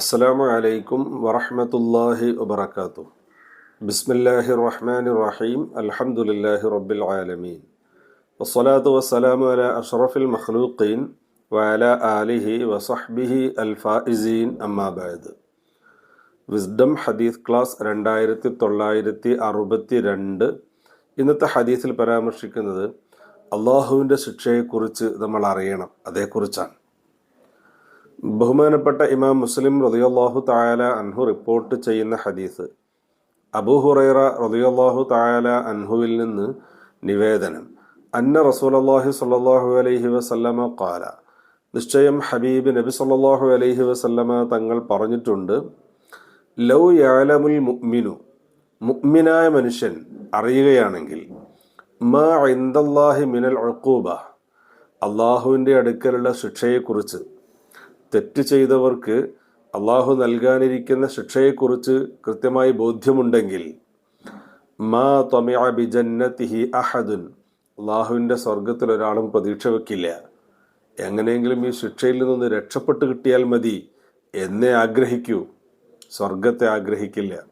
അസ്സലാമു അലൈക്കും വറഹ്മത്തുള്ളാഹി വബറകാതുഹു. ബിസ്മില്ലാഹി റഹ്മാൻ റഹീം അൽഹംദുലില്ലാഹി റബ്ബിൽ ആലമീൻ. വസ്സലാത്തു വസ്സലാമു അല അഷ്റഫിൽ മഖ്ലൂഖീൻ വഅല ആലിഹി വസഹ്ബിഹി അൽഫാഇസീൻ. അമ്മാബായത് വിസ്ഡം ഹദീസ് ക്ലാസ് രണ്ടായിരത്തി തൊള്ളായിരത്തി അറുപത്തി രണ്ട് ഇന്നത്തെ ഹദീസിൽ പരാമർശിക്കുന്നത് അള്ളാഹുവിന്റെ ശിക്ഷയെക്കുറിച്ച് നമ്മൾ അറിയണം അതേക്കുറിച്ചാണ്. ബഹുമാനപ്പെട്ട ഇമാം മുസ്ലിം റതിയല്ലാഹു തായാല അൻഹു റിപ്പോർട്ട് ചെയ്യുന്ന ഹദീസ്. അബൂ ഹുറൈറ റതിയല്ലാഹു തായാല അൻഹുവിൽ നിന്ന് നിവേദനം. അന്ന റസൂലല്ലാഹി സ്വല്ലല്ലാഹു അലൈഹി വസല്ലമ കാല നിശ്ചയം ഹബീബ് നബി സല്ലാഹു അലൈഹി വസല്ലമ തങ്ങൾ പറഞ്ഞിട്ടുണ്ട് ലൗ യാലമുൽ മുഅ്മിനു മുഅ്മിനായ മനുഷ്യൻ അറിയുകയാണെങ്കിൽ മാ ഇന്ദല്ലാഹി മിനൽ ഉഖൂബ അള്ളാഹുവിന്റെ അടുക്കലുള്ള ശിക്ഷയെക്കുറിച്ച് തെറ്റ് ചെയ്തവർക്ക് അള്ളാഹു നൽകാനിരിക്കുന്ന ശിക്ഷയെക്കുറിച്ച് കൃത്യമായി ബോധ്യമുണ്ടെങ്കിൽ മാ ബിജന്നത്തിഹി അഹദുൻ അള്ളാഹുവിന്റെ സ്വർഗത്തിൽ ഒരാളും പ്രതീക്ഷ വെക്കില്ല. എങ്ങനെയെങ്കിലും ഈ ശിക്ഷയിൽ നിന്ന് രക്ഷപ്പെട്ട് കിട്ടിയാൽ മതി എന്നെ ആഗ്രഹിക്കൂ. സ്വർഗത്തെ ആഗ്രഹിക്കില്ല.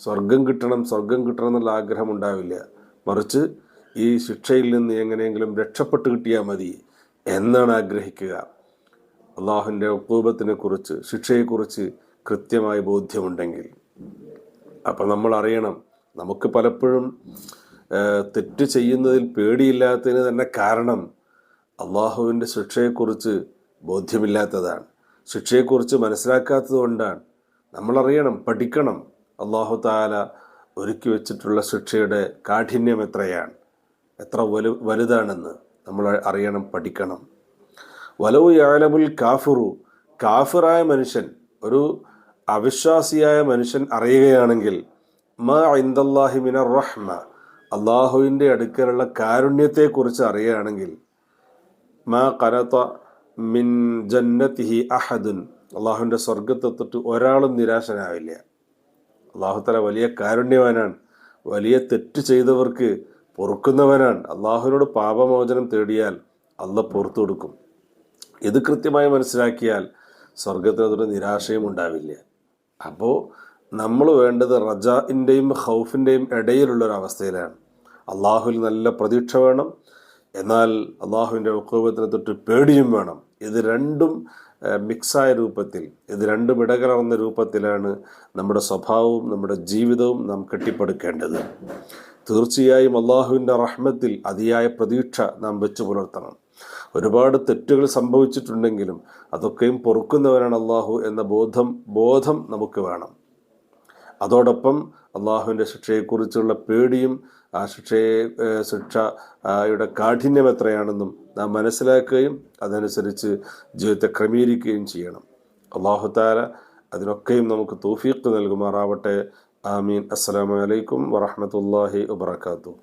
സ്വർഗം കിട്ടണം സ്വർഗം കിട്ടണം എന്നുള്ള ആഗ്രഹം ഉണ്ടാവില്ല. മറിച്ച് ഈ ശിക്ഷയിൽ നിന്ന് എങ്ങനെയെങ്കിലും രക്ഷപ്പെട്ട് കിട്ടിയാൽ മതി എന്നാണ് ആഗ്രഹിക്കുക. അള്ളാഹുവിന്റെ ഉപ്പൂപത്തിനെ കുറിച്ച് ശിക്ഷയെക്കുറിച്ച് കൃത്യമായ ബോധ്യമുണ്ടെങ്കിൽ. അപ്പം നമ്മൾ അറിയണം നമുക്ക് പലപ്പോഴും തെറ്റ് ചെയ്യുന്നതിൽ പേടിയില്ലാത്തതിന് തന്നെ കാരണം അള്ളാഹുവിന്റെ ശിക്ഷയെക്കുറിച്ച് ബോധ്യമില്ലാത്തതാണ്. ശിക്ഷയെക്കുറിച്ച് മനസ്സിലാക്കാത്തത് കൊണ്ടാണ്. നമ്മളറിയണം പഠിക്കണം. അള്ളാഹു താല ഒരുക്കി വെച്ചിട്ടുള്ള ശിക്ഷയുടെ കാഠിന്യം എത്രയാണ്? എത്ര വലു വലുതാണെന്ന് നമ്മൾ അറിയണം പഠിക്കണം. വലവു യാലമുൽ കാഫിറു. കാഫിറായ മനുഷ്യൻ ഒരു അവിശ്വാസിയായ മനുഷ്യൻ അറിയുകയാണെങ്കിൽ മാ മിനർ റഹ്മ അള്ളാഹുവിന്റെ അടുക്കലുള്ള കാരുണ്യത്തെക്കുറിച്ച് അറിയുകയാണെങ്കിൽ മാ കനത്ത മിൻ ജന്നത്തിഹി അഹദുൻ അള്ളാഹുവിന്റെ സ്വർഗത്തെത്തിട്ട് ഒരാളും നിരാശനാവില്ല. അള്ളാഹുത്തല വലിയ കാരുണ്യവാനാണ് വലിയ തെറ്റ് ചെയ്തവർക്ക് പൊറുക്കുന്നവനാണ്. അള്ളാഹുവിനോട് പാപമോചനം തേടിയാൽ അല്ല പുറത്തു കൊടുക്കും. ഇത് കൃത്യമായി മനസ്സിലാക്കിയാൽ സ്വർഗത്തിനതൊരു നിരാശയും ഉണ്ടാവില്ല. അപ്പോൾ നമ്മൾ വേണ്ടത് റജാഇന്റെയും ഹൗഫിന്റെയും ഇടയിലുള്ള ഒരു അവസ്ഥയിലാണ്. അള്ളാഹുവിൽ നല്ല പ്രതീക്ഷ വേണം. എന്നാൽ അള്ളാഹുവിന്റെ ഉക്കോപത്തിനെ തൊട്ട് പേടിയും വേണം. ഇത് രണ്ടും മിക്സായ രൂപത്തിൽ ഇത് രണ്ടും ഇടകലർന്ന രൂപത്തിലാണ് നമ്മുടെ സ്വഭാവവും നമ്മുടെ ജീവിതവും നാം കെട്ടിപ്പടുക്കേണ്ടത്. തീർച്ചയായും അള്ളാഹുവിന്റെ റഹ്മത്തിൽ അതിയായ പ്രതീക്ഷ നാം വെച്ചു പുലർത്തണം. ഒരുപാട് തെറ്റുകൾ സംഭവിച്ചിട്ടുണ്ടെങ്കിലും അതൊക്കെയും പൊറുക്കുന്നവനാണ് അള്ളാഹു എന്ന ബോധം ബോധം നമുക്ക് വേണം. അതോടൊപ്പം അള്ളാഹുവിന്റെ ശിക്ഷയെക്കുറിച്ചുള്ള പേടിയും ആ ശിക്ഷയെ ശിക്ഷയുടെ കാഠിന്യം എത്രയാണെന്നും നാം മനസ്സിലാക്കുകയും അതനുസരിച്ച് ജീവിതത്തെ ക്രമീകരിക്കുകയും ചെയ്യണം. അള്ളാഹു താര അതിനൊക്കെയും നമുക്ക് തൗഫീഖ് നൽകുമാറാവട്ടെ. ആമീൻ. അസ്സലാമലൈക്കും വറഹമത്തല്ലാഹി വബർക്കാത്തു